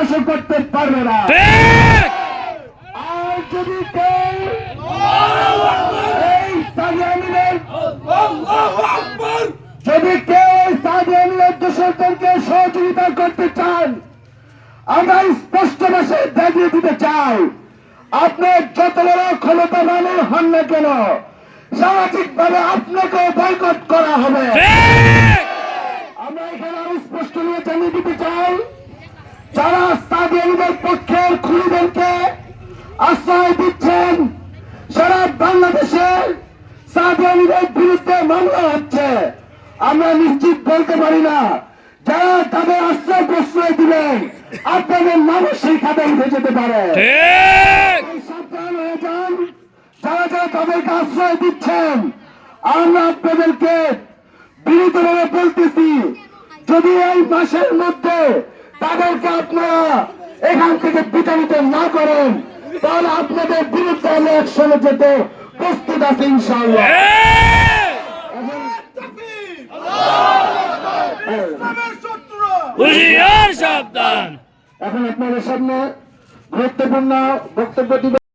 ধ্বংস করতে পারবে না। আর যদি কেউ এই যদি কেউ এই সাদি আমিনের সহযোগিতা করতে চান আমরা স্পষ্ট ভাষে জানিয়ে দিতে চাই। আপনার যত বড় ক্ষমতা মানে হন না কেন সামাজিক ভাবে আপনাকে বয়কট করা হবে। আমরা এখানে আরও স্পষ্ট নিয়ে জানিয়ে দিতে চাই। স্টাডিয়ামের পক্ষের খুনিদেরকে আশ্রয় দিচ্ছেন। সারা বাংলাদেশের স্টাডিয়ামের বিরুদ্ধে মামলা হচ্ছে। আমরা নিশ্চিত বলতে পারি না যারা তাদের আশ্রয় প্রশ্রয় দিবেন আপনাদের নামও সেই খাতায় উঠে যেতে পারে। সাবধান হয়ে যান যারা যারা তাদেরকে আশ্রয় দিচ্ছেন আমরা আপনাদেরকে বিনীতভাবে বলতেছি যদি এই মাসের মধ্যে তাদেরকে আপনারা এখান থেকে বিতাড়িত না করেন তাহলে আপনাদের বিরুদ্ধে আমি একসঙ্গে যেতে প্রস্তুত আছে ইনশাআল্লাহ। এখন আপনাদের সামনে গুরুত্বপূর্ণ বক্তব্য